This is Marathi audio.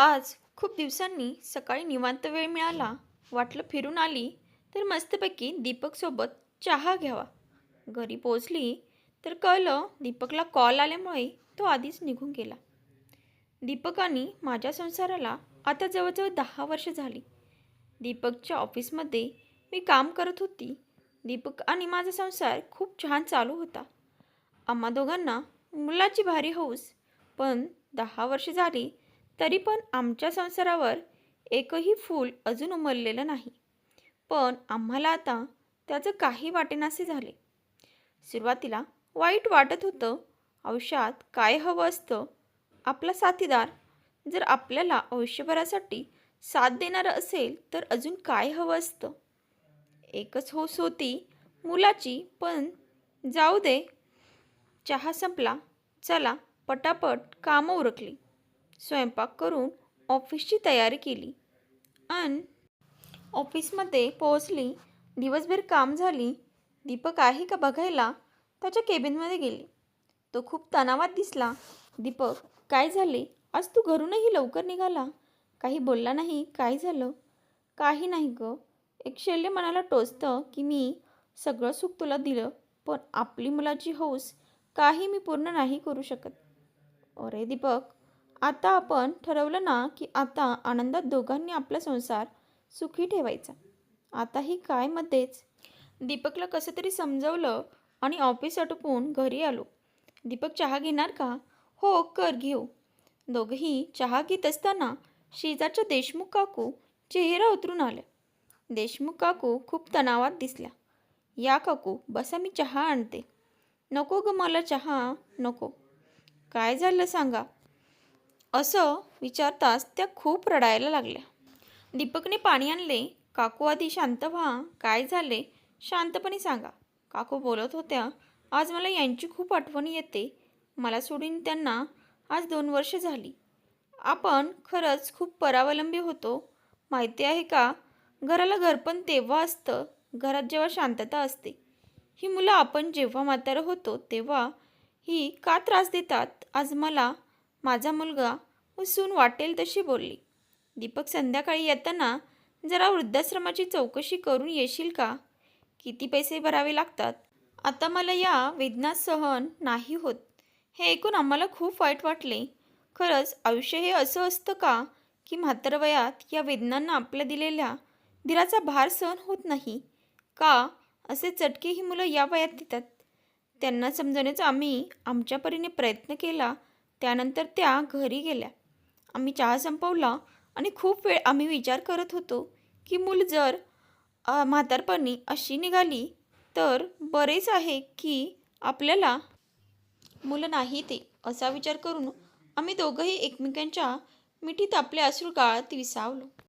आज खूप दिवसांनी सकाळी निवांत वेळ मिळाला वाटलं फिरून आली तर मस्तपैकी दीपकसोबत चहा घ्यावा. घरी पोचली तर कळलं दीपकला कॉल आल्यामुळे तो आधीच निघून गेला. दीपकाने माझ्या संसाराला आता जवळजवळ दहा वर्ष झाली. दीपकच्या ऑफिसमध्ये मी काम करत होती. दीपक आणि माझा संसार खूप छान चालू होता. आम्हा दोघांना मुलाची भारी हौस पण दहा वर्ष झाली तरी पण आमच्या संसारावर एकही फूल अजून उमललेलं नाही. पण आम्हाला आता त्याचं काही वाटेनासे झाले. सुरुवातीला वाईट वाटत होतं. आयुष्यात काय हवं असतं? आपला साथीदार जर आपल्याला आयुष्यभरासाठी साथ देणारं असेल तर अजून काय हवं असतं? एकच होस होती मुलाची पण जाऊ दे. चहा संपला. चला पटापट कामं उरकली. स्वयंपाक करून ऑफिसची तयारी केली. आणि ऑफिसमध्ये पोहोचली. दिवसभर काम झाली. दीपक आहे का बघायला? त्याच्या केबिनमध्ये गेली. तो खूप तणावात दिसला. दीपक काय झाले? आज तू घरूनही लवकर निघाला? काही बोलला नाही? काय झालं? काही नाही ग. एक शल्य मनाला टोचतं की मी सगळं सुख तुला दिलं पण आपली मुलाची हौस काही मी पूर्ण नाही करू शकत. अरे दीपक आता आपण ठरवलं ना की आता आनंदात दोघांनी आपला संसार सुखी ठेवायचा. आताही काय मध्येच? दीपकला कसं तरी समजवलं आणि ऑफिस आटोपून घरी आलो. दीपक चहा घेणार का? हो कर घेऊ. दोघंही चहा घेत असताना शेजारच्या देशमुख काकू चेहरा उतरून आले देशमुख काकू खूप तणावात दिसल्या. या काकू बसा मी चहा आणते. नको ग मला चहा नको. काय झालं सांगा? असं विचारताच त्या खूप रडायला लागल्या. दीपकने पाणी आणले. काकू आधी शांत व्हा. काय झाले? शांतपणे सांगा. काकू बोलत होत्या आज मला यांची खूप आठवण येते. मला सोडून त्यांना आज दोन वर्ष झाली. आपण खरंच खूप परावलंबी होतो. माहिती आहे का? घराला घरपण तेव्हा असतं. घरात जेव्हा शांतता असते. ही मुलं आपण जेव्हा म्हातारं होतो तेव्हा ही का त्रास देतात? आज मला माझा मुलगा व सून वाटेल तशी बोलली. दीपक संध्याकाळी येताना जरा वृद्धाश्रमाची चौकशी करून येशील का? किती पैसे भरावे लागतात? आता मला या वेदना सहन नाही होत. हे ऐकून आम्हाला खूप वाईट वाटले. खरंच आयुष्य हे असं असतं का की म्हातार वयात या वेदनांना आपल्या दिलेल्या धीराचा भार सहन होत नाही? का असे चटके ही मुलं या वयात देतात? त्यांना समजवण्याचा आम्ही आमच्या परीने प्रयत्न केला त्यानंतर त्या घरी गेल्या. आम्ही चहा संपवला आणि खूप वेळ आम्ही विचार करत होतो की मूल जर म्हातारपणी अशी निघाली तर बरेच आहे की आपल्याला मुलं नाही ते असा विचार करून आम्ही दोघंही एकमेकांच्या मिठीत आपले अश्रू गाळत विसावलो.